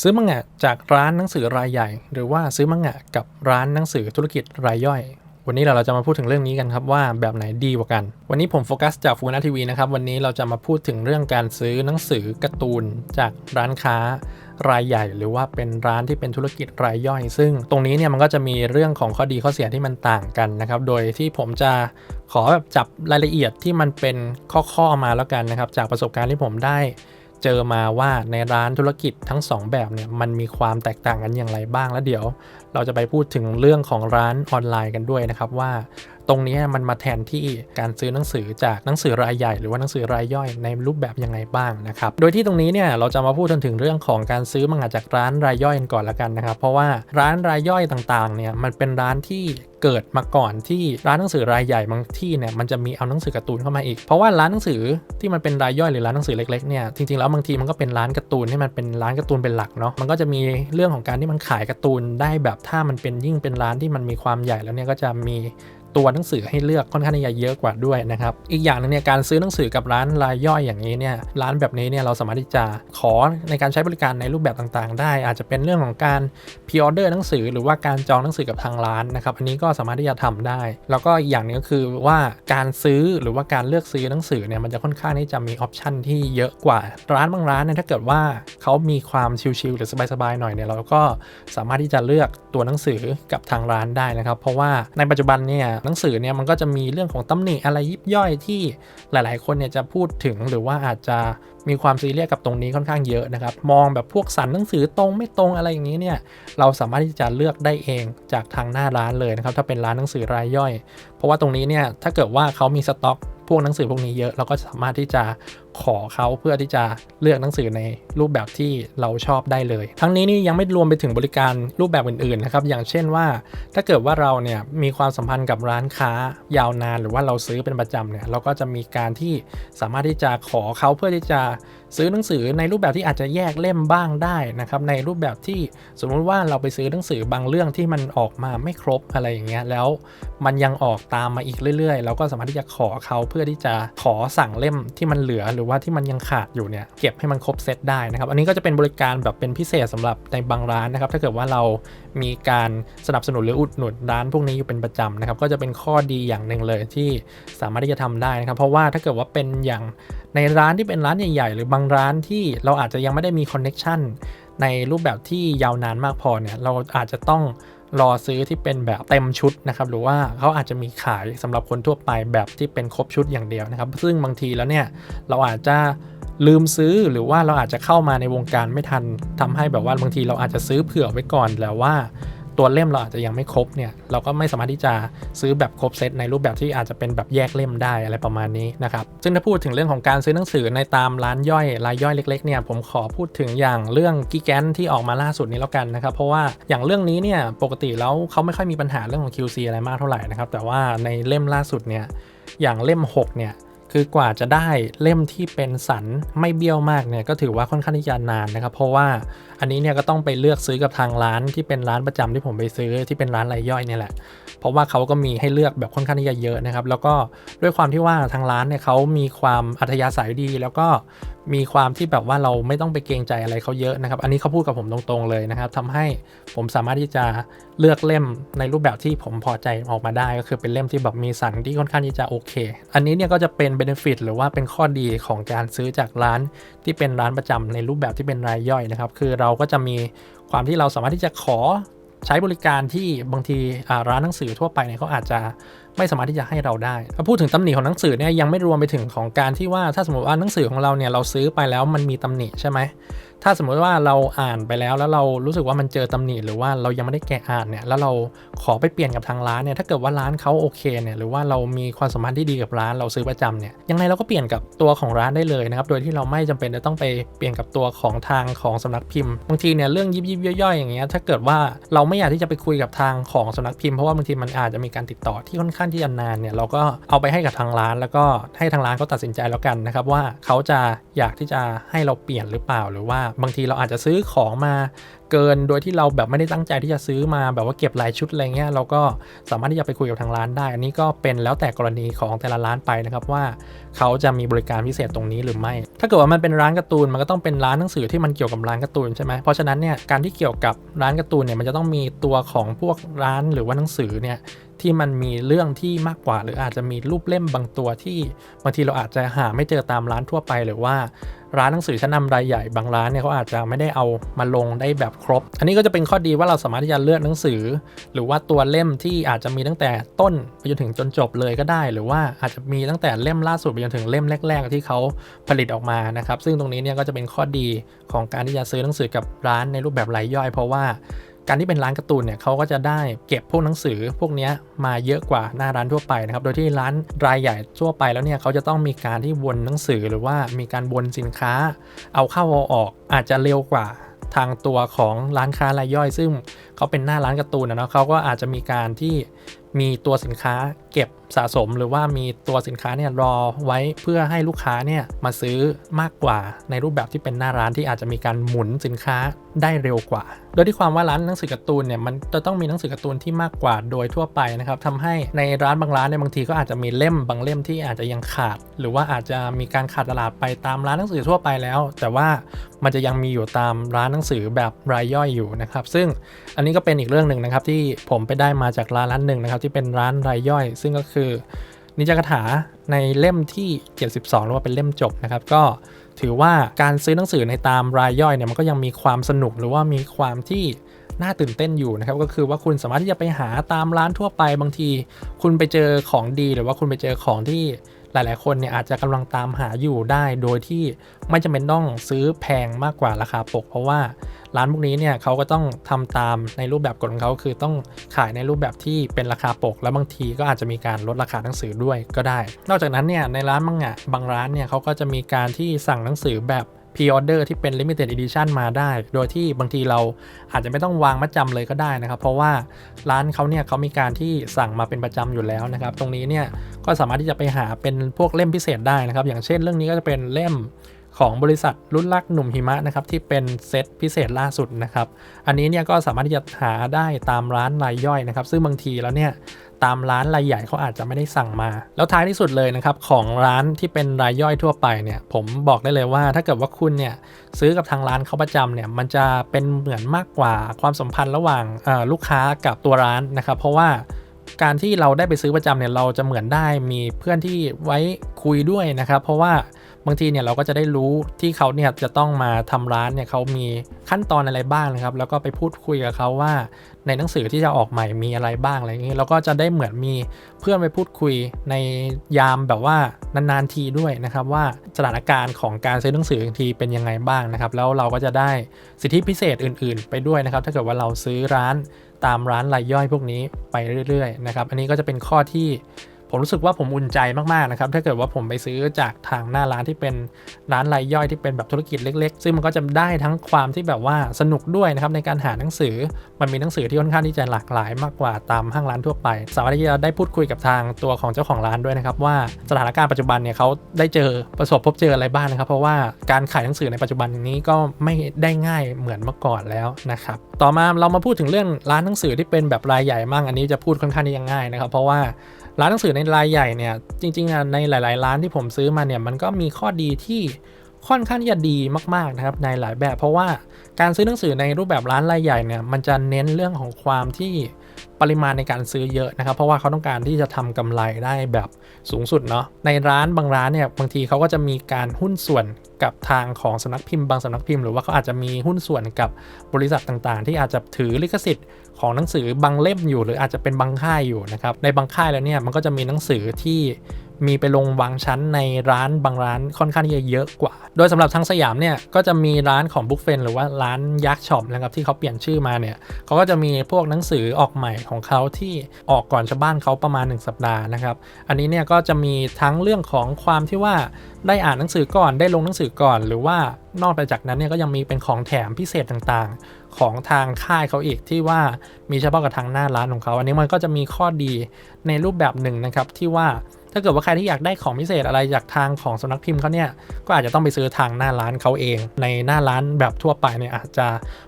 ซื้อมังงะจากร้านหนังสือรายใหญ่ หรือว่าซื้อมังงะกับร้านหนังสือธุรกิจรายย่อย วันนี้เราเราจะมาพูดถึงเรื่องนี้กันครับว่าแบบไหนดีกว่ากัน วันนี้ผมโฟกัสจากฟูนาทีวีนะครับ วันนี้เราจะมาพูดถึงเรื่องการซื้อหนังสือการ์ตูนจากร้านค้ารายใหญ่ หรือว่าเป็นร้านที่เป็นธุรกิจรายย่อย ซึ่งตรงนี้เนี่ยมันก็จะมีเรื่องของข้อดีข้อเสียที่มันต่างกันนะครับ โดยที่ผมจะขอแบบจับรายละเอียดที่มันเป็นข้อๆมาแล้วกันนะครับ จากประสบการณ์ที่ผมได้ เจอมาว่าในร้านธุรกิจทั้ง 2 แบบเนี่ยมันมีความแตกต่างกันอย่างไรบ้างแล้วเดี๋ยว เราจะไปพูดถึงเรื่องของร้านออนไลน์กันด้วยนะครับว่า ตรงนี้มันมาแทนที่การซื้อหนังสือจากหนังสือรายใหญ่ หรือว่าหนังสือรายย่อยในรูปแบบยังไงบ้างนะครับ โดยที่ตรงนี้เนี่ยเราจะมาพูดถึงเรื่องของการซื้อมังงะจากร้านรายย่อยกันก่อนละกันนะครับ เพราะว่าร้านรายย่อยต่างๆเนี่ยมันเป็นร้านที่เกิดมาก่อนที่ร้านหนังสือรายใหญ่บางที่เนี่ยมันจะมีเอาหนังสือการ์ตูนเข้ามาอีก เพราะว่าร้านหนังสือที่มันเป็นรายย่อยหรือร้านหนังสือเล็กๆเนี่ยจริงๆแล้วบางทีมันก็เป็นร้านการ์ตูนที่มันเป็นร้านการ์ตูนเป็นหลักเนาะมันก็จะมีเรื่องของการที่มันขายการ์ตูนได้แบบถ้ามันเป็นยิ่งเป็นร้านที่มันมีความใหญ่แล้วเนี่ยก็จะมี ตัวหนังสือให้เลือกค่อนข้างที่จะเยอะกว่าด้วยนะครับ อีกอย่างหนึงเนี่ยการซื้อหนังสือกับร้านรายย่อยอย่างนี้เนี่ยร้านแบบนี้เนี่ยเราสามารถที่จะขอในการใช้บริการในรูปแบบต่างๆ ได้ อาจจะเป็นเรื่องของการพิออเดอร์หนังสือหรือว่าการจองหนังสือกับทางร้านนะครับอันนี้ก็สามารถที่จะทำได้ แล้วก็อีกอย่างหนึงก็คือว่าการซื้อหรือว่าการเลือกซื้อหนังสือเนี่ยมันจะค่อนข้างที่จะมีออปชันที่เยอะกว่าร้านบางร้านเนี่ยถ้าเกิดว่าเขามีความชิลๆหรือสบายๆหน่อยเนี่ยเราก็สามารถที่จะเลือกตัวหนังสือกับทางร้านได้นะครับ เพราะว่าในปัจจุบันเนี่ยหนังสือเนี่ยมันก็จะมีเรื่องของตำหนิอะไรยิบย่อยที่หลาย ๆ คนเนี่ยจะพูดถึงหรือว่าอาจจะมีความซีเรียสกับตรงนี้ค่อนข้างเยอะนะครับ มองแบบพวกสันหนังสือตรงไม่ตรงอะไรอย่างนี้เนี่ยเราสามารถที่จะเลือกได้เองจากทางหน้าร้านเลยนะครับถ้าเป็นร้านหนังสือรายย่อย เพราะว่าตรงนี้เนี่ยถ้าเกิดว่าเขามีสต็อกพวกหนังสือพวกนี้เยอะเราก็สามารถที่จะขอเขาเพื่อที่จะเลือกหนังสือในรูปแบบที่เราชอบได้เลย ทั้งนี้นี่ยังไม่รวมไปถึงบริการรูปแบบอื่นๆนะครับอย่างเช่นว่า ถ้าเกิดว่าเราเนี่ยมีความสัมพันธ์กับร้านค้ายาวนาน หรือว่าเราซื้อเป็นประจำเนี่ยเราก็จะมีการที่สามารถที่จะขอเขาเพื่อที่จะซื้อหนังสือในรูปแบบที่อาจจะแยกเล่มบ้างได้นะครับในรูปแบบที่สมมุติว่าเราไปซื้อหนังสือบางเรื่องที่มันออกมาไม่ครบอะไรอย่างเงี้ยแล้วมันยังออกตามมาอีกเรื่อยๆ เราก็สามารถที่จะขอเขาเพื่อที่จะขอสั่งเล่มที่มันเหลือหรือว่าที่มันยังขาดอยู่เนี่ยเก็บให้มันครบเซตได้นะครับ อันนี้ก็จะเป็นบริการแบบเป็นพิเศษสำหรับในบางร้านนะครับ ถ้าเกิดว่าเรามีการสนับสนุนหรืออุดหนุนร้านพวกนี้อยู่เป็นประจำนะครับ ก็จะเป็นข้อดีอย่างหนึ่งเลยที่สามารถที่จะทำได้นะครับ เพราะว่าถ้าเกิดว่าเป็นอย่างในร้านที่เป็นร้านใหญ่ๆหรือบางร้านที่เราอาจจะยังไม่ได้มีคอนเน็ชันในรูปแบบที่ยาวนานมากพอเนี่ยเราอาจจะต้อง รอซื้อที่เป็นแบบเต็มชุดนะครับหรือว่าเขาอาจจะมีขายสำหรับคนทั่วไปแบบที่เป็นครบชุดอย่างเดียวนะครับ ซึ่งบางทีแล้วเนี่ยเราอาจจะลืมซื้อหรือว่าเราอาจจะเข้ามาในวงการไม่ทันทำให้แบบว่าบางทีเราอาจจะซื้อเผื่อไว้ก่อนแล้วว่า ตัวเล่มเราอาจจะยังไม่ครบเนี่ยเราก็ไม่สามารถที่จะซื้อแบบครบเซตในรูปแบบที่อาจจะเป็นแบบแยกเล่มได้อะไรประมาณนี้นะครับซึ่งถ้าพูดถึงเรื่องของการซื้อหนังสือในตามร้านย่อยรายย่อยเล็กๆเนี่ยผมขอพูดถึงอย่างเรื่องกิแกนที่ออกมาล่าสุดนี้แล้วกันนะครับเพราะว่าอย่างเรื่องนี้เนี่ยปกติแล้วเขาไม่ค่อยมีปัญหาเรื่องของ QC อะไรมากเท่าไหร่นะครับแต่ว่าในเล่มล่าสุดเนี่ยอย่างเล่ม 6 เนี่ยคือกว่าจะได้เล่มที่เป็นสันไม่เบี้ยวมากเนี่ยก็ถือว่าค่อนข้างที่จะนานนะครับ เพราะว่า อันนี้เนี่ยก็ต้องไปเลือกซื้อกับทางร้านที่เป็นร้านประจำที่ผมไปซื้อที่เป็นร้านรายย่อยเนี่ยแหละ เพราะว่าเขาก็มีให้เลือกแบบค่อนข้างที่จะเยอะนะครับ แล้วก็ด้วยความที่ว่าทางร้านเนี่ยเขามีความอัธยาศัยดี แล้วก็มีความที่แบบว่าเราไม่ต้องไปเกรงใจอะไรเขาเยอะนะครับ อันนี้เขาพูดกับผมตรงๆเลยนะครับทำให้ผมสามารถที่จะเลือกเล่มในรูปแบบที่ผมพอใจออกมาได้ ก็คือเป็นเล่มที่แบบมีสันที่ค่อนข้างที่จะโอเค อันนี้เนี่ยก็จะเป็นเบนฟิตหรือว่าเป็นข้อดีของการซื้อจากร้านที่เป็นร้านประจำในรูปแบบที่เป็นรายย่อยนะครับ คือเราราก็จะมีความที่เราสามารถที่จะขอใช้บริการที่บางทีร้านหนังสือทั่วไปเนี่ยเขาอาจจะไม่สามารถที่จะให้เราได้ถ้าพูดถึงตำหนิของหนังสือเนี่ยยังไม่รวมไปถึงของการที่ว่าถ้าสมมติว่าหนังสือของเราเนี่ยเราซื้อไปแล้วมันมีตำหนิใช่ไหม ถ้าสมมติว่าเราอ่านไปแล้วแล้วเรารู้สึกว่ามันเจอตำหนิหรือว่าเรายังไม่ได้แกะอ่านเนี่ยแล้วเราขอไปเปลี่ยนกับทางร้านเนี่ยถ้าเกิดว่าร้านเขาโอเคเนี่ยหรือว่าเรามีความสัมพันธ์ที่ดีกับร้านเราซื้อประจำเนี่ยยังไงเราก็เปลี่ยนกับตัวของร้านได้เลยนะครับโดยที่เราไม่จำเป็นจะต้องไปเปลี่ยนกับตัวของทางของสำนักพิมพ์บางทีเนี่ยเรื่องยิบยิบย่อยๆอย่างเงี้ยถ้าเกิดว่าเราไม่อยากที่จะไปคุยกับทางของสำนักพิมพ์เพราะว่าบางทีมันอาจจะมีการติดต่อที่ค่อนข้างที่จะนานเนี่ยเราก็เอาไปให้กับทางร้าน แล้วก็ให้ทางร้านเขาตัดสินใจแล้วกันนะครับว่าเขาจะอยากที่จะให้เราเปลี่ยนหรือเปล่าหรือว่าบางทีเราอาจจะซื้อของมา เกินโดยที่เราแบบไม่ได้ตั้งใจที่จะซื้อมาแบบว่าเก็บหลายชุดอะไรเงี้ยเราก็สามารถที่จะไปคุยกับทางร้านได้ อันนี้ก็เป็นแล้วแต่กรณีของแต่ละร้านไปนะครับว่า เขาจะมีบริการพิเศษตรงนี้หรือไม่ ถ้าเกิดว่ามันเป็นร้านการ์ตูนมันก็ต้องเป็นร้านหนังสือที่มันเกี่ยวกับร้านการ์ตูนใช่ไหมเพราะฉะนั้นเนี่ยการที่เกี่ยวกับร้านการ์ตูนเนี่ยมันจะต้องมีตัวของพวกร้านหรือว่าหนังสือเนี่ยที่มันมีเรื่องที่มากกว่า หรืออาจจะมีรูปเล่มบางตัวที่บางทีเราอาจจะหาไม่เจอตามร้านทั่วไปหรือว่าร้านหนังสือชั้นนำรายใหญ่บางร้านเนี่ยเขาอาจจะไม่ได้เอามาลงได้แบบครบ อันนี้ก็จะเป็นข้อดีว่าเราสามารถที่จะเลือกหนังสือ หรือว่าตัวเล่มที่อาจจะมีตั้งแต่ต้นไปจนถึงจนจบเลยก็ได้ หรือว่าอาจจะมีตั้งแต่เล่มล่าสุดไปจนถึงเล่มแรก ๆ ที่เขาผลิตออกมานะครับ ซึ่งตรงนี้เนี่ยก็จะเป็นข้อดีของการที่จะซื้อหนังสือกับร้านในรูปแบบรายย่อย เพราะว่าการที่เป็นร้านการ์ตูนเนี่ยเขาก็จะได้เก็บพวกหนังสือพวกนี้มาเยอะกว่าหน้าร้านทั่วไปนะครับ โดยที่ร้านรายใหญ่ทั่วไปแล้วเนี่ยเขาจะต้องมีการที่วนหนังสือหรือว่ามีการวนสินค้า เอาเข้าเอาออกอาจจะเร็วกว่า ทางตัวของร้านค้ารายย่อย ซึ่งเขาเป็นหน้าร้านการ์ตูนนะเนาะเขาก็อาจจะมีการที่มีตัวสินค้าเก็บ สะสมหรือว่ามีตัวสินค้าเนี่ยรอไว้เพื่อให้ลูกค้าเนี่ยมาซื้อมากกว่าในรูปแบบที่เป็นหน้าร้านที่อาจจะมีการหมุนสินค้าได้เร็วกว่า โดยที่ความว่าร้านหนังสือการ์ตูนเนี่ยมันจะต้องมีหนังสือการ์ตูนที่มากกว่าโดยทั่วไปนะครับทำให้ในร้านบางร้านเนี่ยบางทีก็อาจจะมีเล่มบางเล่มที่อาจจะยังขาด หรือว่าอาจจะมีการขาดตลาดไปตามร้านหนังสือทั่วไปแล้ว แต่ว่ามันจะยังมีอยู่ตามร้านหนังสือแบบรายย่อยอยู่นะครับ ซึ่งอันนี้ก็เป็นอีกเรื่องหนึ่งนะครับที่ผมไปได้มาจากร้านร้านหนึ่งนะครับที่เป็นร้านรายย่อย ซึ่งก็คือนิจกถาในเล่มที่ 72หรือว่าเป็นเล่มจบนะครับ ก็ถือว่าการซื้อหนังสือในตามรายย่อยเนี่ยมันก็ยังมีความสนุกหรือว่ามีความที่น่าตื่นเต้นอยู่นะครับ ก็คือว่าคุณสามารถที่จะไปหาตามร้านทั่วไปบางที คุณไปเจอของดีหรือว่าคุณไปเจอของที่ หลาย ๆ คนเนี่ยอาจจะกำลังตามหาอยู่ได้โดยที่ไม่จำเป็นต้องซื้อแพงมากกว่าราคาปก เพราะว่าร้านพวกนี้เนี่ยเขาก็ต้องทำตามในรูปแบบกฎของเขาคือต้องขายในรูปแบบที่เป็นราคาปก แล้วบางทีก็อาจจะมีการลดราคาหนังสือด้วยก็ได้ นอกจากนั้นเนี่ยในร้านบางอะบางร้านเนี่ยเขาก็จะมีการที่สั่งหนังสือแบบ พรีออเดอร์ที่เป็น Limited Edition มาได้ โดยที่บางทีเราอาจจะไม่ต้องวางมัดจำเลยก็ได้นะครับ เพราะว่าร้านเขาเนี่ยเขามีการที่สั่งมาเป็นประจำอยู่แล้วนะครับ ตรงนี้เนี่ยก็สามารถที่จะไปหาเป็นพวกเล่มพิเศษได้นะครับ อย่างเช่นเรื่องนี้ก็จะเป็นเล่ม ของบริษัทรุ่นลักหนุ่มหิมะนะครับที่เป็นเซตพิเศษล่าสุดนะครับ อันนี้เนี่ยก็สามารถที่จะหาได้ตามร้านรายย่อยนะครับ ซึ่งบางทีแล้วเนี่ยตามร้านรายใหญ่เขาอาจจะไม่ได้สั่งมา แล้วท้ายที่สุดเลยนะครับของร้านที่เป็นรายย่อยทั่วไปเนี่ยผมบอกได้เลยว่าถ้าเกิดว่าคุณเนี่ยซื้อกับทางร้านเขาประจำเนี่ยมันจะเป็นเหมือนมากกว่าความสัมพันธ์ระหว่างลูกค้ากับตัวร้านนะครับ เพราะว่าการที่เราได้ไปซื้อประจำเนี่ยเราจะเหมือนได้มีเพื่อนที่ไว้คุยด้วยนะครับ เพราะว่า บางทีเนี่ยเราก็จะได้รู้ที่เขาเนี่ยจะต้องมาทำร้านเนี่ยเขามีขั้นตอนอะไรบ้างนะครับ แล้วก็ไปพูดคุยกับเขาว่า ในหนังสือที่จะออกใหม่มีอะไรบ้างอะไรอย่างนี้เราก็จะได้เหมือนมีเพื่อนไปพูดคุยในยามแบบว่านานๆทีด้วยนะครับ ว่าสถานการณ์ของการซื้อหนังสือทีเป็นยังไงบ้างนะครับ แล้วเราก็จะได้สิทธิพิเศษอื่น ๆ ไปด้วยนะครับ ถ้าเกิดว่าเราซื้อร้านตามร้านรายย่อยพวกนี้ไปเรื่อยๆนะครับ อันนี้ก็จะเป็นข้อที่ ผมรู้สึกว่าผมอุ่นใจมากๆนะครับ ถ้าเกิดว่าผมไปซื้อจากทางหน้าร้านที่เป็นร้านรายย่อยที่เป็นแบบธุรกิจเล็ก ๆ ซึ่งมันก็จะได้ทั้งความที่แบบว่าสนุกด้วยนะครับในการหาหนังสือ มันมีหนังสือที่ค่อนข้างที่จะหลากหลายมากกว่าตามห้างร้านทั่วไป สามารถที่จะได้พูดคุยกับทางตัวของเจ้าของร้านด้วยนะครับว่าสถานการณ์ปัจจุบันเนี่ยเขาได้เจอประสบพบเจออะไรบ้างนะครับ เพราะว่าการขายหนังสือในปัจจุบันนี้ก็ไม่ได้ง่ายเหมือนเมื่อก่อนแล้วนะครับต่อมาเรามาพูดถึงเรื่องร้านหนังสือที่เป็นแบบรายใหญ่มั่งอันนี้จะพูดค่อนข้างที่จะง่ายนะครับ เพราะว่า ร้านหนังสือในรายใหญ่เนี่ยจริงๆในหลาย ๆ ร้านที่ผมซื้อมาเนี่ยมันก็มีข้อดีที่ค่อนข้างที่จะดีมากๆนะครับในหลายแบบ เพราะว่าการซื้อหนังสือในรูปแบบร้านรายใหญ่เนี่ยมันจะเน้นเรื่องของความที่ ปริมาณในการซื้อเยอะนะครับ เพราะว่าเขาต้องการที่จะทำกำไรได้แบบสูงสุดเนาะในร้านบางร้านเนี่ยบางทีเขาก็จะมีการหุ้นส่วนกับทางของสำนักพิมพ์บางสำนักพิมพ์หรือว่าเขาอาจจะมีหุ้นส่วนกับบริษัทต่างๆ ที่อาจจะถือลิขสิทธิ์ของหนังสือบางเล่มอยู่ หรืออาจจะเป็นบางค่ายอยู่นะครับในบางค่ายแล้วเนี่ยมันก็จะมีหนังสือที่ มีไปลงวางชั้นในร้านบางร้านค่อนข้างที่จะเยอะกว่า โดยสำหรับทางสยามเนี่ยก็จะมีร้านของบุ๊กเฟนหรือว่าร้านยักษ์ช็อปนะครับที่เขาเปลี่ยนชื่อมาเนี่ยเขาก็จะมีพวกหนังสือออกใหม่ของเขาที่ออกก่อนชาวบ้านเขาประมาณ 1 สัปดาห์นะครับ อันนี้เนี่ยก็จะมีทั้งเรื่องของความที่ว่าได้อ่านหนังสือก่อนได้ลงหนังสือก่อน หรือว่านอกไปจากนั้นเนี่ยก็ยังมีเป็นของแถมพิเศษต่างๆ ของทางค่ายเขาอีกที่ว่ามีเฉพาะกับทางหน้าร้านของเขา อันนี้มันก็จะมีข้อดีในรูปแบบหนึ่งนะครับที่ว่า ถ้าเกิดว่าใครที่อยากได้ของพิเศษอะไรจากทางของสำนักพิมพ์เขาเนี่ย ก็อาจจะต้องไปซื้อทางหน้าร้านเขาเอง ในหน้าร้านแบบทั่วไปเนี่ยอาจจะ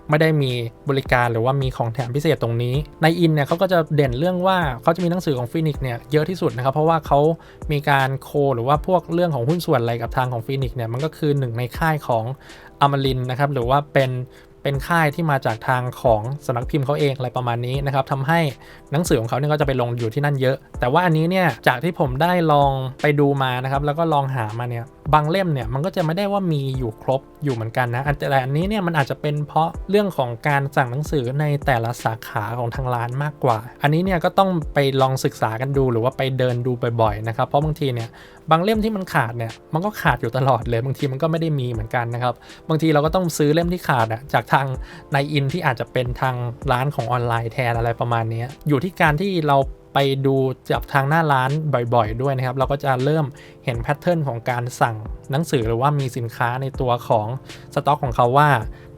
ไม่ได้มีบริการหรือว่ามีของแถมพิเศษตรงนี้ ในอินเนี่ยเขาก็จะเด่นเรื่องว่าเขาจะมีหนังสือของฟินิกเนี่ยเยอะที่สุดนะครับ เพราะว่าเขามีการโคหรือว่าพวกเรื่องของหุ้นส่วนอะไรกับทางของฟินิกเนี่ยมันก็คือหนึ่งในค่ายของอมรินนะครับหรือว่าเป็น เป็นค่ายที่มาจากทางของสำนักพิมพ์เขาเองอะไรประมาณนี้นะครับทำให้หนังสือของเขาเนี่ยก็จะไปลงอยู่ที่นั่นเยอะ แต่ว่าอันนี้เนี่ยจากที่ผมได้ลองไปดูมานะครับแล้วก็ลองหามาเนี่ยบางเล่มเนี่ยมันก็จะไม่ได้ว่ามีอยู่ครบอยู่เหมือนกันนะแต่อันนี้เนี่ยมันอาจจะเป็นเพราะเรื่องของการสั่งหนังสือในแต่ละสาขาของทางร้านมากกว่า อันนี้เนี่ยก็ต้องไปลองศึกษากันดูหรือว่าไปเดินดูบ่อยๆนะครับเพราะบางทีเนี่ยบางเล่มที่มันขาดเนี่ยมันก็ขาดอยู่ตลอดเลย บางทีมันก็ไม่ได้มีเหมือนกันนะครับ บางทีเราก็ต้องซื้อเล่มที่ขาดอะจากทางในอินที่อาจจะเป็นทางร้านของออนไลน์แทนอะไรประมาณนี้อยู่ที่การที่เราไปดูจากทางหน้าร้านบ่อยๆ ด้วยนะครับ เราก็จะเริ่มเห็นแพทเทิร์นของการสั่งหนังสือหรือว่ามีสินค้าในตัวของสต็อกของเขาว่า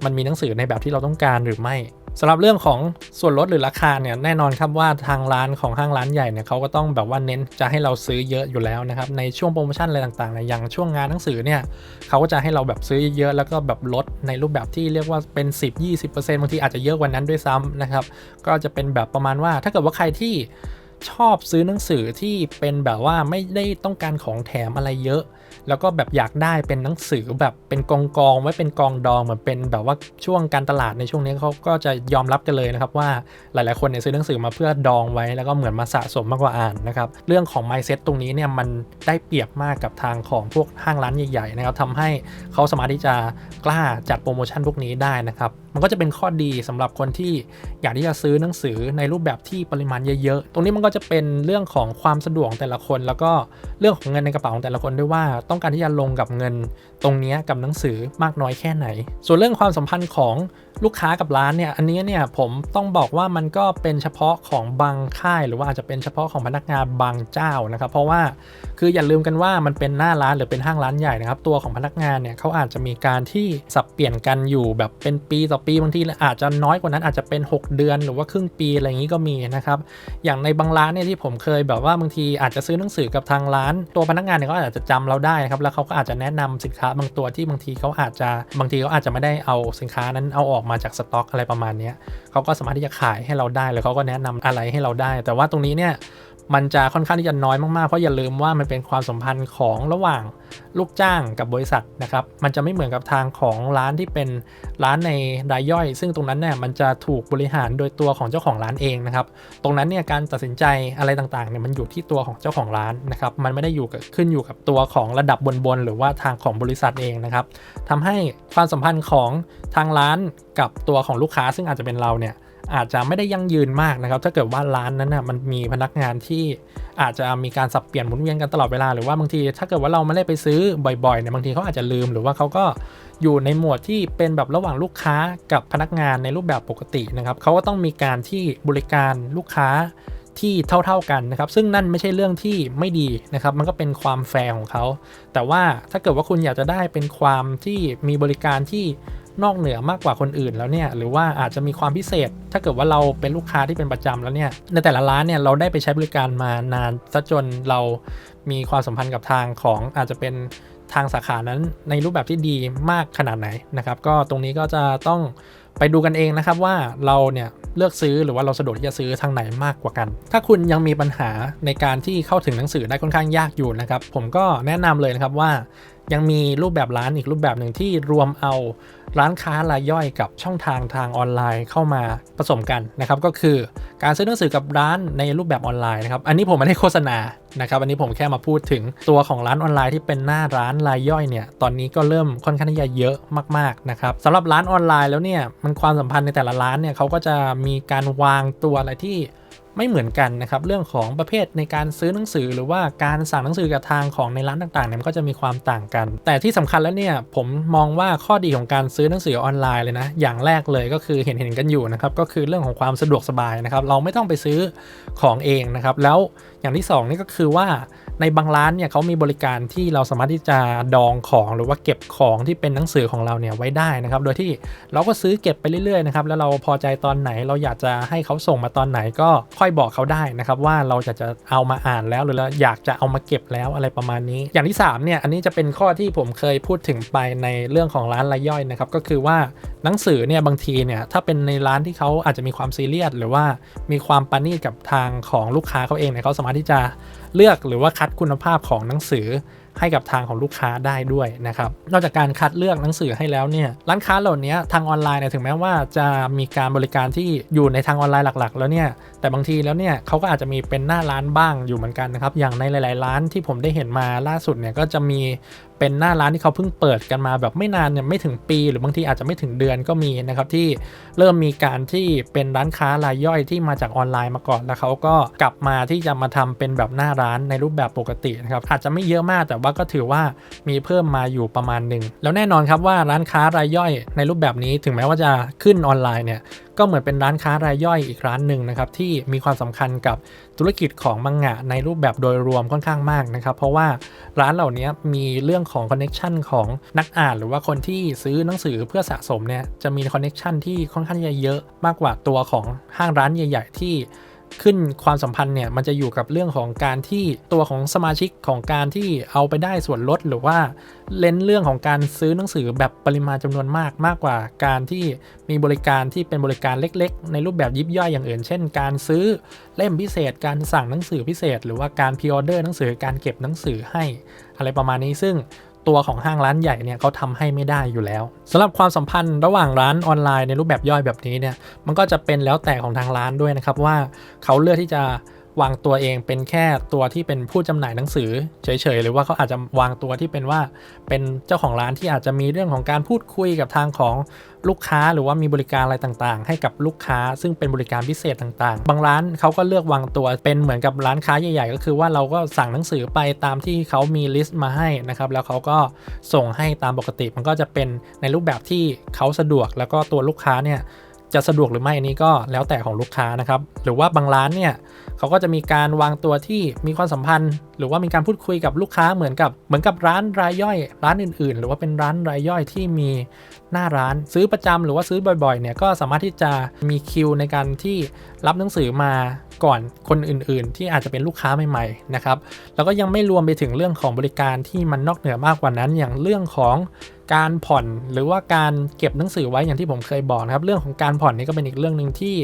มันมีหนังสือในแบบที่เราต้องการหรือไม่ สำหรับเรื่องของส่วนลดหรือราคาเนี่ยแน่นอนครับว่าทางร้านของห้างร้านใหญ่เนี่ยเขาก็ต้องแบบว่าเน้นจะให้เราซื้อเยอะอยู่แล้วนะครับในช่วงโปรโมชั่นอะไรต่างๆนี่ยอย่างช่วงงานหนังสือเนี่ยเขาก็จะให้เราแบบซื้อเยอะแล้วก็แบบลดในรูปแบบที่เรียกว่าเป็น 10-20%บางทีอาจจะเยอะกว่านั้นด้วยซ้ำนะครับก็จะเป็นแบบประมาณว่า ถ้าเกิดว่าใครที่ชอบซื้อหนังสือที่เป็นแบบว่าไม่ได้ต้องการของแถมอะไรเยอะ แล้วก็แบบอยากได้เป็นหนังสือแบบเป็นกองกองไว้เป็นกองดองเหมือนเป็นแบบว่าช่วงการตลาดในช่วงนี้เขาก็จะยอมรับกันเลยนะครับว่าหลายๆคนเนี่ยซื้อหนังสือมาเพื่อดองไว้แล้วก็เหมือนมาสะสมมากกว่าอ่านนะครับเรื่องของ mindset ตรงนี้เนี่ยมันได้เปรียบมากกับทางของพวกห้างร้านใหญ่ๆนะครับทำให้เขาสามารถที่จะกล้าจัดโปรโมชั่นพวกนี้ได้นะครับ มันก็จะเป็นข้อดีสำหรับคนที่อยากที่จะซื้อหนังสือในรูปแบบที่ปริมาณเยอะๆ ตรงนี้มันก็จะเป็นเรื่องของความสะดวกแต่ละคน แล้วก็เรื่องของเงินในกระเป๋าของแต่ละคนด้วยว่า ต้องการที่จะลงกับเงินตรงนี้กับหนังสือมากน้อยแค่ไหน ส่วนเรื่องความสัมพันธ์ของลูกค้ากับร้านเนี่ย อันนี้เนี่ยผมต้องบอกว่ามันก็เป็นเฉพาะของบางค่าย หรือว่าอาจจะเป็นเฉพาะของพนักงานบางเจ้านะครับ เพราะว่าคืออย่าลืมกันว่ามันเป็นหน้าร้านหรือเป็นห้างร้านใหญ่นะครับ ตัวของพนักงานเนี่ยเขาอาจจะมีการที่สับเปลี่ยนกันอยู่แบบเป็นปีต่อปี บางทีอาจจะน้อยกว่านั้นอาจจะเป็น 6 เดือนหรือว่าครึ่งปีอะไรอย่างนี้ก็มีนะครับ อย่างในบางร้านเนี่ยที่ผมเคยแบบว่าบางทีอาจจะซื้อหนังสือกับทางร้าน ตัวพนักงานเนี่ยเขาอาจจะจำเราได้นะครับแล้วเขาก็อาจจะแนะนำสินค้าบางตัวที่บางทีเขาอาจจะบางทีเขาอาจจะไม่ได้เอาสินค้านั้นเอาออกมาจากสต็อกอะไรประมาณนี้เขาก็สามารถที่จะขายให้เราได้หรือเขาก็แนะนำอะไรให้เราได้ แต่ว่าตรงนี้เนี่ย มันจะค่อนข้างที่จะน้อยมากๆ เพราะอย่าลืมว่ามันเป็นความสัมพันธ์ของระหว่างลูกจ้างกับบริษัทนะครับ มันจะไม่เหมือนกับทางของร้านที่เป็นร้านในรายย่อย ซึ่งตรงนั้นเนี่ยมันจะถูกบริหารโดยตัวของเจ้าของร้านเองนะครับ ตรงนั้นเนี่ยการตัดสินใจอะไรต่างๆเนี่ยมันอยู่ที่ตัวของเจ้าของร้านนะครับ มันไม่ได้อยู่กับขึ้นอยู่กับตัวของระดับบนๆหรือว่าทางของบริษัทเองนะครับทำให้ความสัมพันธ์ของทางร้านกับตัวของลูกค้า ซึ่งอาจจะเป็นเราเนี่ย อาจจะไม่ได้ยั่งยืนมากนะครับ ถ้าเกิดว่าร้านนั้นนะ่ะมันมีพนักงานที่อาจจะมีการสับเปลี่ยนหมุนเวียนกันตลอดเวลาหรือว่าบางที ถ้าเกิดว่าเราไม่ได้ไปซื้อบ่อยๆเนี่ยบางทีเขาอาจจะลืมหรือว่าเขาก็อยู่ในหมวดที่เป็นแบบระหว่างลูกค้ากับพนักงานในรูปแบบปกตินะครับเขาก็ต้องมีการที่บริการลูกค้าที่เท่าๆกันนะครับ ซึ่งนั่นไม่ใช่เรื่องที่ไม่ดีนะครับ มันก็เป็นความแฟร์ของเขา แต่ว่าถ้าเกิดว่าคุณอยากจะได้เป็นความที่มีบริการที่ นอกเหนือมากกว่าคนอื่นแล้วเนี่ยหรือว่าอาจจะมีความพิเศษ ถ้าเกิดว่าเราเป็นลูกค้าที่เป็นประจำแล้วเนี่ยในแต่ละร้านเนี่ยเราได้ไปใช้บริการมานานซะจนเรามีความสัมพันธ์กับทางของอาจจะเป็นทางสาขานั้นในรูปแบบที่ดีมากขนาดไหนนะครับ ก็ตรงนี้ก็จะต้องไปดูกันเองนะครับว่าเราเนี่ยเลือกซื้อหรือว่าเราสะดวกที่จะซื้อทางไหนมากกว่ากัน ถ้าคุณยังมีปัญหาในการที่เข้าถึงหนังสือได้ค่อนข้างยากอยู่นะครับ ผมก็แนะนำเลยนะครับว่ายังมีรูปแบบร้านอีกรูปแบบหนึ่งที่รวมเอา ร้านค้ารายย่อยกับช่องทางทางออนไลน์เข้ามาผสมกันนะครับก็คือการซื้อหนังสือกับร้านในรูปแบบออนไลน์นะครับอันนี้ผมไม่ได้โฆษณานะครับอันนี้ผมแค่มาพูดถึงตัวของร้านออนไลน์ที่เป็นหน้าร้านรายย่อยเนี่ยตอนนี้ก็เริ่มค่อนข้างที่จะเยอะมากๆนะครับสำหรับร้านออนไลน์แล้วเนี่ยมันความสัมพันธ์ในแต่ละร้านเนี่ยเขาก็จะมีการวางตัวอะไรที่ ไม่เหมือนกันนะครับเรื่องของประเภทในการซื้อหนังสือ หรือว่าการสั่งหนังสือกับทางของในร้านต่างๆเนี่ยมันก็จะมีความต่างกัน แต่ที่สำคัญแล้วเนี่ยผมมองว่าข้อดีของการซื้อหนังสือออนไลน์เลยนะอย่างแรกเลยก็คือเห็นเห็นกันอยู่นะครับก็คือเรื่องของความสะดวกสบายนะครับเราไม่ต้องไปซื้อของเองนะครับแล้ว อย่างที่ 2 นี่ก็คือว่าในบางร้านเนี่ยเขามีบริการที่เราสามารถที่จะดองของหรือว่าเก็บของที่เป็นหนังสือของเราเนี่ยไว้ได้นะครับ โดยที่เราก็ซื้อเก็บไปเรื่อยๆนะครับแล้วเราพอใจตอนไหนเราอยากจะให้เขาส่งมาตอนไหนก็ค่อยบอกเขาได้นะครับว่าเราจะจะเอามาอ่านแล้วหรือเราอยากจะเอามาเก็บแล้วอะไรประมาณนี้ อย่างที่3เนี่ยอันนี้จะเป็นข้อที่ผมเคยพูดถึงไปในเรื่องของร้านรายย่อยนะครับก็คือว่าหนังสือเนี่ยบางทีเนี่ยถ้าเป็นในร้านที่เขาอาจจะมีความซีเรียสหรือว่ามีความปานีกับทางของลูกค้าเขาเองเนี่ยเขาสามารถที่จะเลือกหรือว่าคัดคุณภาพของหนังสือให้กับทางของลูกค้าได้ด้วยนะครับ นอกจากการคัดเลือกหนังสือให้แล้วเนี่ยร้านค้าเหล่านี้ทางออนไลน์เนี่ยถึงแม้ว่าจะมีการบริการที่อยู่ในทางออนไลน์หลัก ๆ แล้วเนี่ยแต่บางทีแล้วเนี่ยเขาก็อาจจะมีเป็นหน้าร้านบ้างอยู่เหมือนกันนะครับอย่างในหลาย ๆ ร้านที่ผมได้เห็นมาล่าสุดเนี่ยก็จะมีเป็นหน้าร้านที่เขาเพิ่งเปิดกันมาแบบไม่นานเนี่ยไม่ถึงปีหรือบางทีอาจจะไม่ถึงเดือนก็มีนะครับที่เริ่มมีการที่เป็นร้านค้ารายย่อยที่มาจากออนไลน์มาก่อน แล้วเขาก็กลับมาที่จะมาทำเป็นแบบหน้าร้านในรูปแบบปกตินะครับอาจจะไม่เยอะมากแต่ว่าก็ถือว่ามีเพิ่มมาอยู่ประมาณหนึ่งแล้วแน่นอนครับว่าร้านค้ารายย่อยในรูปแบบนี้ถึงแม้ว่าจะขึ้นออนไลน์เนี่ย ก็เหมือนเป็นร้านค้ารายย่อยอีกร้านหนึ่งนะครับที่มีความสำคัญกับธุรกิจของมังงะในรูปแบบโดยรวมค่อนข้างมากนะครับ เพราะว่าร้านเหล่านี้มีเรื่องของคอนเน็ชันของนักอ่าน หรือว่าคนที่ซื้อหนังสือเพื่อสะสมเนี่ยจะมีคอนเน็ชันที่ค่อนข้างจะเยอะมากกว่าตัวของห้างร้านใหญ่ ๆ ที่ ขึ้นความสัมพันธ์เนี่ยมันจะอยู่กับเรื่องของการที่ตัวของสมาชิกของการที่เอาไปได้ส่วนลดหรือว่าเล่นเรื่องของการซื้อหนังสือแบบปริมาณจำนวนมากมากกว่าการที่มีบริการที่เป็นบริการเล็ก ๆ ในรูปแบบยิบย่อยอย่างอื่น เช่น การซื้อเล่มพิเศษ การสั่งหนังสือพิเศษ หรือว่าการพิออเดอร์หนังสือการเก็บหนังสือให้อะไรประมาณนี้ซึ่ง ตัวของห้างร้านใหญ่เนี่ยเขาทำให้ไม่ได้อยู่แล้วสำหรับความสัมพันธ์ระหว่างร้านออนไลน์ในรูปแบบย่อยแบบนี้เนี่ยมันก็จะเป็นแล้วแต่ของทางร้านด้วยนะครับว่าเขาเลือกที่จะ วางตัวเองเป็นแค่ตัวที่เป็นผู้จำหน่ายหนังสือเฉยๆ หรือว่าเขาอาจจะวางตัวที่เป็นว่าเป็นเจ้าของร้านที่อาจจะมีเรื่องของการพูดคุยกับทางของลูกค้าหรือว่ามีบริการอะไรต่างๆ ให้กับลูกค้า ซึ่งเป็นบริการพิเศษต่างๆ บางร้านเขาก็เลือกวางตัวเป็นเหมือนกับร้านค้าใหญ่ๆ ก็คือว่าเราก็สั่งหนังสือไปตามที่เขามีลิสต์มาให้นะครับแล้วเขาก็ส่งให้ตามปกติมันก็จะเป็นในรูปแบบที่เขาสะดวกแล้วก็ตัวลูกค้าเนี่ย จะสะดวกหรือไม่อันนี้ก็แล้วแต่ของลูกค้านะครับ หรือว่าบางร้านเนี่ยเขาก็จะมีการวางตัวที่มีความสัมพันธ์ หรือว่ามีการพูดคุยกับลูกค้าเหมือนกับเหมือนกับร้านรายย่อย ร้านอื่น ๆ หรือว่าเป็นร้านรายย่อยที่มีหน้าร้านซื้อประจำหรือว่าซื้อบ่อยๆเนี่ยก็สามารถที่จะมีคิวในการที่รับหนังสือมา ก่อนคนอื่นๆ ที่อาจจะเป็นลูกค้าใหม่ๆนะครับแล้วก็ยังไม่รวมไปถึงเรื่องของบริการที่มันนอกเหนือมากกว่านั้น อย่างเรื่องของการผ่อนหรือว่าการเก็บหนังสือไว้อย่างที่ผมเคยบอกนะครับเรื่องของการผ่อนนี่ก็เป็นอีกเรื่องหนึ่งที่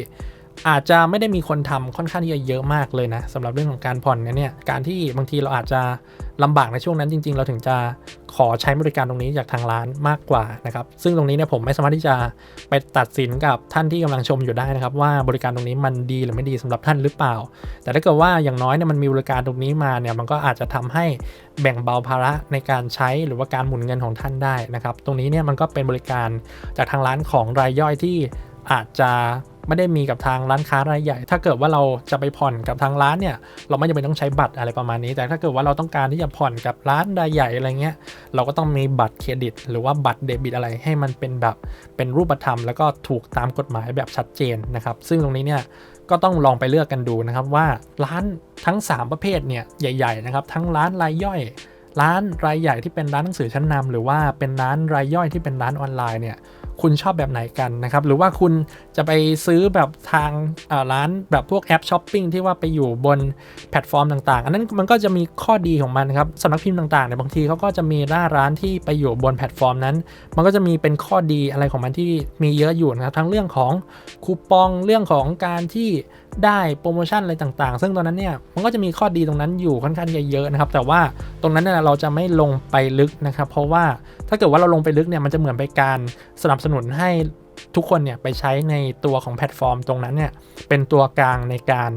อาจจะไม่ได้มีคนทำค่อนข้างที่จะเยอะมากเลยนะสำหรับเรื่องของการผ่อนเนี่ยการที่บางทีเราอาจจะ ลำบากในช่วงนั้นจริง ๆ เราถึงจะขอใช้บริการตรงนี้จากทางร้านมากกว่านะครับ ซึ่งตรงนี้เนี่ยผมไม่สามารถที่จะไปตัดสินกับท่านที่กำลังชมอยู่ได้นะครับ ว่าบริการตรงนี้มันดีหรือไม่ดีสำหรับท่านหรือเปล่า แต่ถ้าเกิดว่าอย่างน้อยเนี่ยมันมีบริการตรงนี้มาเนี่ยมันก็อาจจะทำให้แบ่งเบาภาระในการใช้หรือว่าการหมุนเงินของท่านได้นะครับ ตรงนี้เนี่ยมันก็เป็นบริการจากทางร้านของรายย่อยที่อาจจะ ไม่ได้มีกับทางร้านค้ารายใหญ่ ถ้าเกิดว่าเราจะไปผ่อนกับทางร้านเนี่ย เราไม่จำเป็นต้องใช้บัตรอะไรประมาณนี้ แต่ถ้าเกิดว่าเราต้องการที่จะผ่อนกับร้านรายใหญ่อะไรเงี้ย เราก็ต้องมีบัตรเครดิต หรือว่าบัตรเดบิตอะไรให้มันเป็นแบบเป็นรูปธรรม แล้วก็ถูกตามกฎหมายแบบชัดเจนนะครับ ซึ่งตรงนี้เนี่ยก็ต้องลองไปเลือกกันดูนะครับว่าร้านทั้ง 3 ประเภทเนี่ยใหญ่ๆนะครับทั้งร้านรายย่อยร้านรายใหญ่ที่เป็นร้านหนังสือชั้นนำหรือว่าเป็นร้านรายย่อยที่เป็นร้านออนไลน์เนี่ย คุณชอบแบบไหนกันนะครับ หรือว่าคุณจะไปซื้อแบบทางร้านแบบพวกแอปช้อปปิ้งที่ว่าไปอยู่บนแพลตฟอร์มต่างๆ อันนั้นมันก็จะมีข้อดีของมันครับสำนักพิมพ์ต่างๆเนี่ยบางทีเขาก็จะมีหน้าร้านที่ไปอยู่บนแพลตฟอร์มนั้น มันก็จะมีเป็นข้อดีอะไรของมันที่มีเยอะอยู่นะครับ ทั้งเรื่องของคูปองเรื่องของการที่ ได้โปรโมชั่นอะไรต่างๆ ซึ่งตอนนั้นเนี่ยมันก็จะมีข้อดีตรงนั้นอยู่ค่อนข้างเยอะๆนะครับ แต่ว่าตรงนั้นเนี่ยเราจะไม่ลงไปลึกนะครับ เพราะว่าถ้าเกิดว่าเราลงไปลึกเนี่ยมันจะเหมือนไปการสนับสนุนให้ทุกคนเนี่ยไปใช้ในตัวของแพลตฟอร์มตรงนั้นเนี่ยเป็นตัวกลางในการ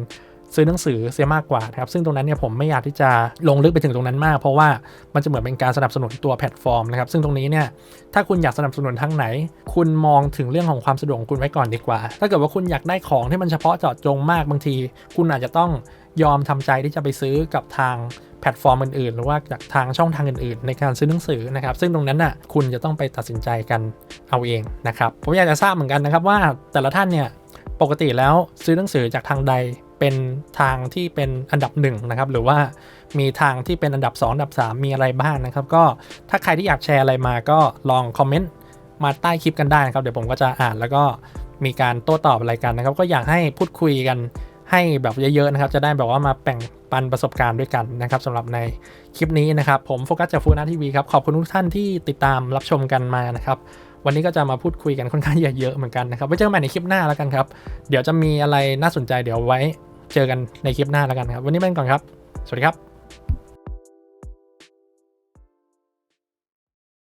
ซื้อหนังสือเสียมากกว่าครับซึ่งตรงนั้นเนี่ยผมไม่อยากที่จะลงลึกไปถึงตรงนั้นมาก เพราะว่ามันจะเหมือนเป็นการสนับสนุนตัวแพลตฟอร์มนะครับซึ่งตรงนี้เนี่ยถ้าคุณอยากสนับสนุนทั้งไหน คุณมองถึงเรื่องของความสะดวกของคุณไว้ก่อนดีกว่า ถ้าเกิดว่าคุณอยากได้ของที่มันเฉพาะเจาะจงมากบางที คุณอาจจะต้องยอมทำใจที่จะไปซื้อกับทางแพลตฟอร์มอื่นๆ หรือว่าจากทางช่องทางอื่นๆ ในการซื้อหนังสือนะครับ ซึ่งตรงนั้นน่ะคุณจะต้องไปตัดสินใจกันเอาเองนะครับ ผมอยากจะทราบเหมือนกันนะครับว่าแต่ละท่านเนี่ยปกติแล้วซื้อหนังสือจากทางใดเป็นทางที่เป็นอันดับหนึ่งนะครับหรือว่ามีทางที่เป็นอันดับ 2 อันดับ 3 มีอะไรบ้างนะครับ ก็ถ้าใครที่อยากแชร์อะไรมาก็ลองคอมเมนต์มาใต้คลิปกันได้นะครับ เดี๋ยวผมก็จะอ่านแล้วก็มีการโต้ตอบอะไรกันนะครับ ก็อยากให้พูดคุยกันให้แบบเยอะๆนะครับ จะได้แบบว่ามาแบ่งปันประสบการณ์ด้วยกันนะครับสำหรับในคลิปนี้นะครับ ผมโฟกัสจากฟูนาทีวีครับขอบคุณทุกท่านที่ติดตามรับชมกันมานะครับ วันนี้ก็จะมาพูดคุยกันค่อนข้างเยอะๆเหมือนกันนะครับไว้เจอกันใหม่ในคลิปหน้าแล้วกันครับ เดี๋ยวจะมีอะไรน่าสนใจเดี๋ยวไว้เจอกันในคลิปหน้าแล้วกันครับ วันนี้ไปก่อนครับ สวัสดีครับ